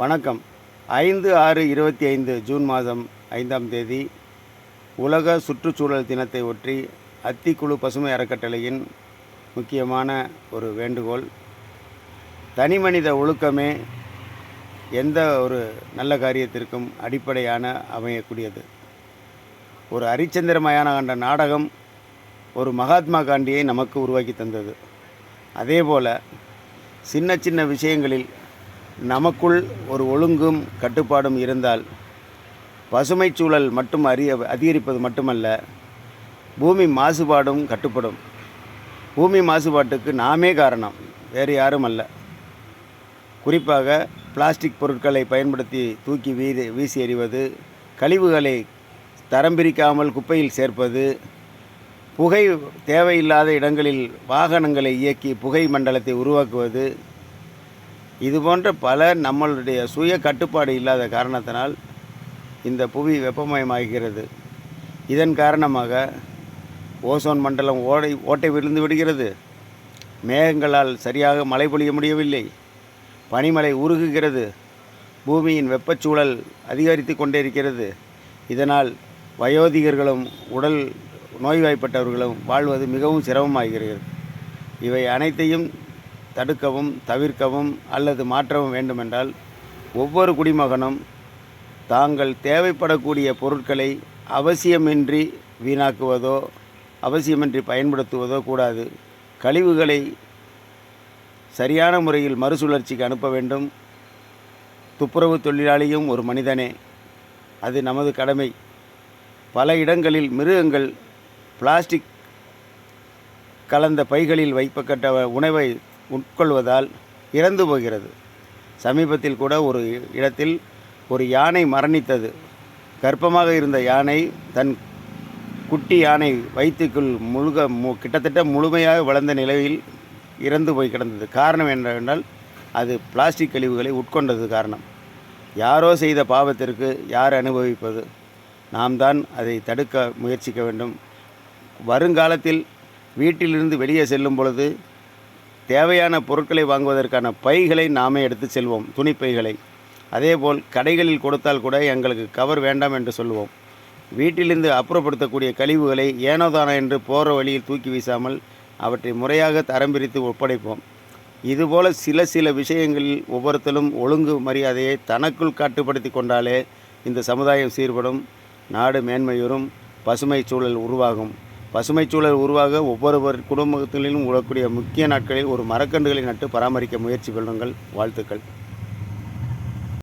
வணக்கம். ஐந்து ஆறு இருபத்தி ஐந்து ஜூன் மாதம் ஐந்தாம் தேதி உலக சுற்றுச்சூழல் தினத்தை ஒற்றி அத்திக்குழு பசுமை அறக்கட்டளையின் முக்கியமான ஒரு வேண்டுகோள். தனிமனித ஒழுக்கமே எந்த ஒரு நல்ல காரியத்திற்கும் அடிப்படையான அமையக்கூடியது. ஒரு அரிச்சந்திரமயான கண்ட நாடகம் ஒரு மகாத்மா காந்தியை நமக்கு உருவாக்கி தந்தது. அதேபோல சின்ன சின்ன விஷயங்களில் நமக்குள் ஒரு ஒழுங்கும் கட்டுப்பாடும் இருந்தால் பசுமை சூழல் மட்டும் அறிய அதிகரிப்பது மட்டுமல்ல பூமி மாசுபாடும் கட்டுப்படும். பூமி மாசுபாட்டுக்கு நாமே காரணம் வேறு யாரும் அல்ல. குறிப்பாக பிளாஸ்டிக் பொருட்களை பயன்படுத்தி தூக்கி வீதி வீசி எறிவது கழிவுகளை தரம் பிரிக்காமல் குப்பையில் சேர்ப்பது புகை தேவையில்லாத இடங்களில் வாகனங்களை இயக்கி புகை மண்டலத்தை உருவாக்குவது இது போன்ற பல நம்மளுடைய சுய கட்டுப்பாடு இல்லாத காரணத்தினால் இந்த புவி வெப்பமயமாகிறது. இதன் காரணமாக ஓசோன் மண்டலம் ஓடை ஓட்டை விழுந்து விடுகிறது. மேகங்களால் சரியாக மழை பொழிய முடியவில்லை. பனிமலை உருகுகிறது. பூமியின் வெப்பச்சூழல் அதிகரித்து கொண்டே இருக்கிறது இதனால் வயோதிகர்களும் உடல் நோய்வாய்ப்பட்டவர்களும் வாழ்வது மிகவும் சிரமமாகிறது. இவை அனைத்தையும் தடுக்கவும் தவிர்க்கவும் அல்லது மாற்றவும் வேண்டுமென்றால் ஒவ்வொரு குடிமகனும் தாங்கள் தேவைப்படக்கூடிய பொருட்களை அவசியமின்றி வீணாக்குவதோ அவசியமின்றி பயன்படுத்துவதோ கூடாது. கழிவுகளை சரியான முறையில் மறுசுழற்சிக்கு அனுப்ப வேண்டும். துப்புரவு தொழிலாளியும் ஒரு மனிதனே. அது நமது கடமை. பல இடங்களில் மிருகங்கள் பிளாஸ்டிக் கலந்த பைகளில் வைப்பக்கட்ட உணவை உட்கொள்வதால் இறந்து போகிறது. சமீபத்தில் கூட ஒரு இடத்தில் ஒரு யானை மரணித்தது. கர்ப்பமாக இருந்த யானை தன் குட்டி யானை வயிற்றுக்குள் முழுக மு கிட்டத்தட்ட முழுமையாக வளர்ந்த நிலையில் இறந்து போய் கிடந்தது. காரணம் என்னவென்றால் அது பிளாஸ்டிக் கழிவுகளை உட்கொண்டது காரணம். யாரோ செய்த பாவத்திற்கு யார் அனுபவிப்பது? நாம் தான் அதை தடுக்க முயற்சிக்க வேண்டும். வருங்காலத்தில் வீட்டிலிருந்து வெளியே செல்லும் பொழுது தேவையான பொருட்களை வாங்குவதற்கான பைகளை நாமே எடுத்து செல்வோம் துணிப்பைகளை. அதேபோல் கடைகளில் கொடுத்தால் கூட எங்களுக்கு கவர் வேண்டாம் என்று சொல்லுவோம். வீட்டிலிருந்து அப்புறப்படுத்தக்கூடிய கழிவுகளை ஏனோதானோ என்று போகிற வழியில் தூக்கி வீசாமல் அவற்றை முறையாக தரம் பிரித்து ஒப்படைப்போம். இதுபோல சில சில விஷயங்களில் ஒவ்வொருத்தரும் ஒழுங்கு மரியாதையை தனக்குள் கட்டுப்படுத்தி கொண்டாலே இந்த சமுதாயம் சீர்படும் நாடு மேன்மையுறும் பசுமை சூழல் உருவாகும். பசுமை சூழல் உருவாக ஒவ்வொருவர் குடும்பத்திலும் உழக்கூடிய முக்கிய நாட்களில் ஒரு மரக்கன்றுகளை நட்டு பராமரிக்க முயற்சி கொள்ளுங்கள். வாழ்த்துக்கள்.